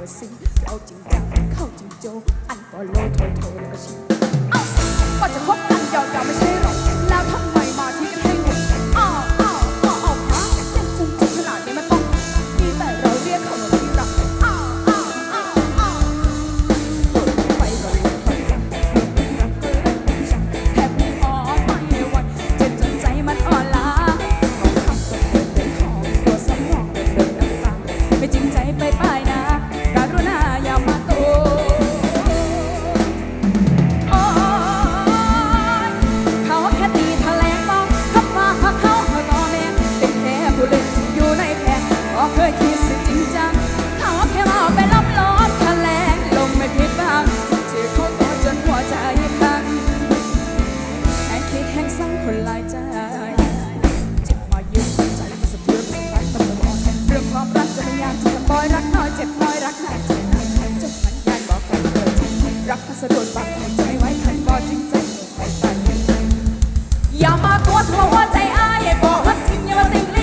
ว่าสิเราจริงจังเข้าจริงโจอันฟอลโล่โทรโทรแล้วก็ชิมเอ้าก็จะคบกันยาวๆไม่ใช่หรอ บอยรักน้อยเจ็บน้อยรักหนักใจนักใจจบสันยันบอกกันเกิดรักพัสดุบักหัวใจไว้ขันบอยจริงใจให้ปไปอย่ามาตัวทัวหัวใจอ้ายบอกว่าจริงอย่ามาติง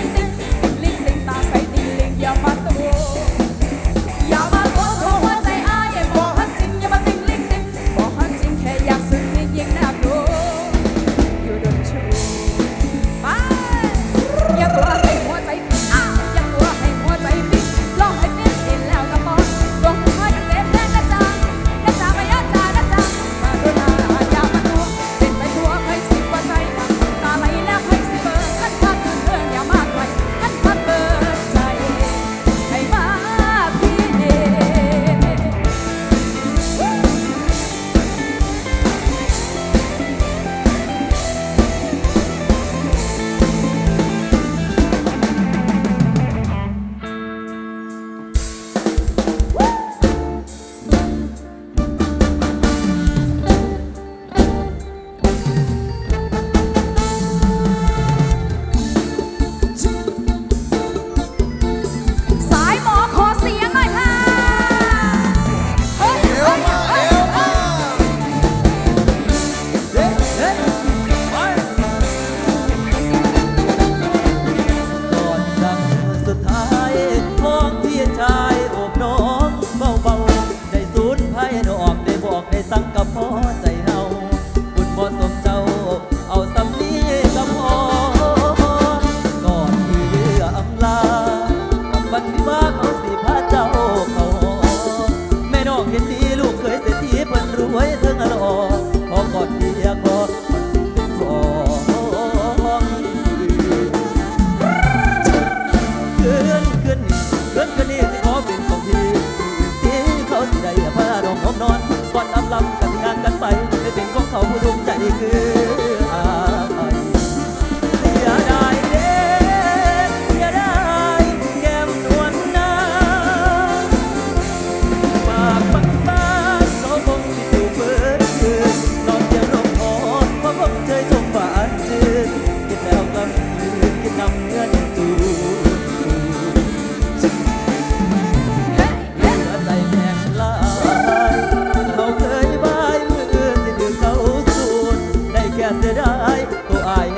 ได้สังกับพร เขาอุดมใจคือ เสียดายตัวอาย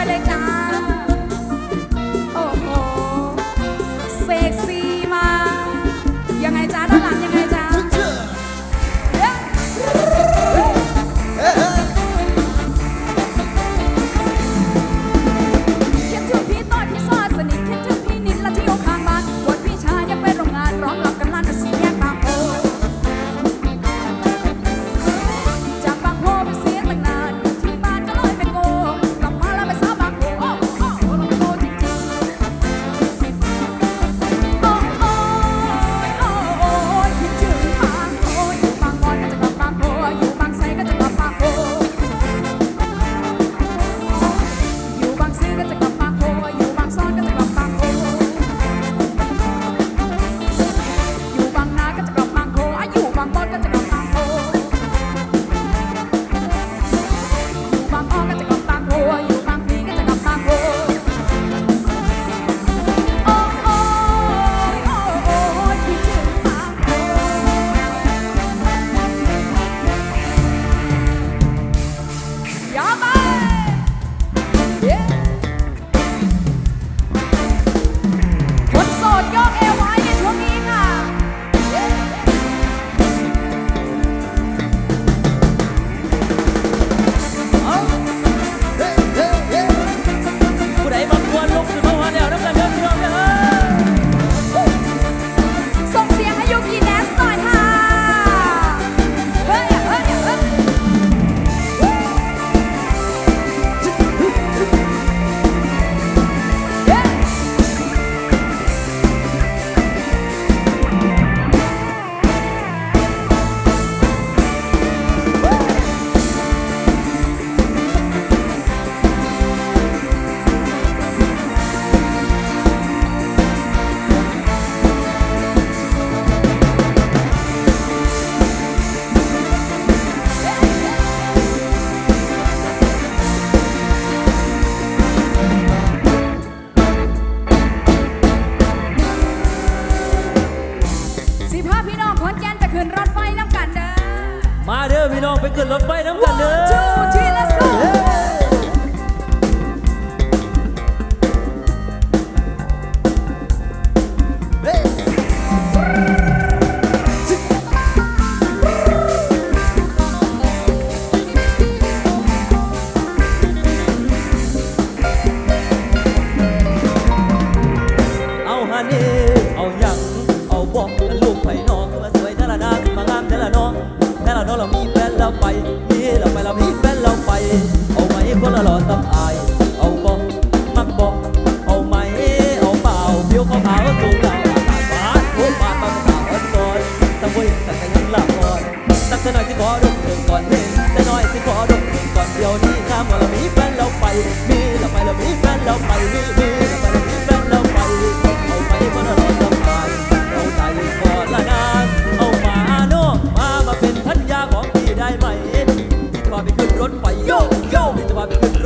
ไปเลยจ้า มาเด้อพี่น้องไปขึ้นรถไฟน้ำกันเด้อ มี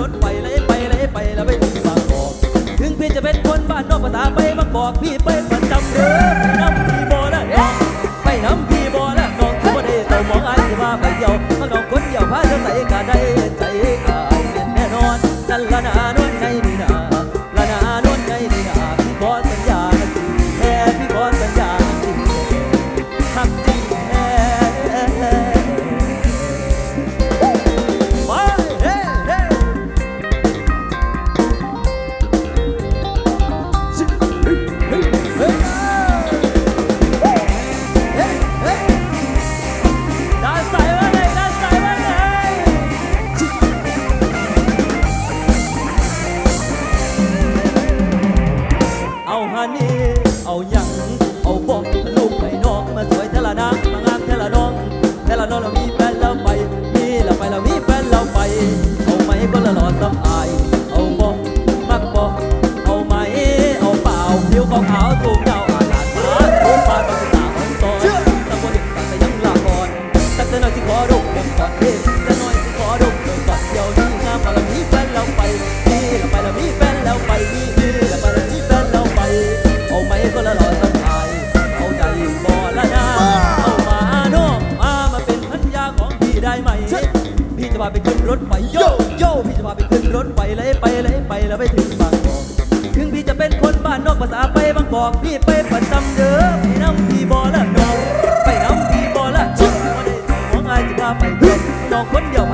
รถไปเลยไปเลยไปแล้วไปถึงบางกอกถึงพี่จะเป็นคนบ้านนอกภาษาไปบางกอกพี่ไปประจำเด้อไปน้ำพี่บอละน้องไปน้ำพี่บอละน้องคือบ่ได้เศร้ามองอายที่มาไปเดียวมาน้ ล่าผิวขาวขาวสูงยาวอาลานมาโอ้ปาดปากตาอ่อนซอนตะโกนเด็กตักแต่ยังลาก่อนตักแต่น้อยสิขอดมเดิมก่อนเฮ้แต่น้อยสิขอดมเดิมก่อนเดียวนี้งามมาเรามีแฟนเราไปมีเราไปเรามีแฟนเราไปมีมีเราไปเรามีแฟนเราไป เอาไหมก็ละหล่อสำอายเอาใจบ่ละนาเอามาโน่มามาเป็นพันยาของพี่ได้ไหมพี่จะพาไปขึ้นรถไฟโยโย่พี่จะพาไปขึ้นรถไฟเลยไปเลยไปแล้วไปถึง บอกพี่ไปประจำเด้อไปน้องพี่บ่ละน้องไปน้องพี่บ่ละชุดมาได้มองอายจะพาไปเด้อน้องคนเดียว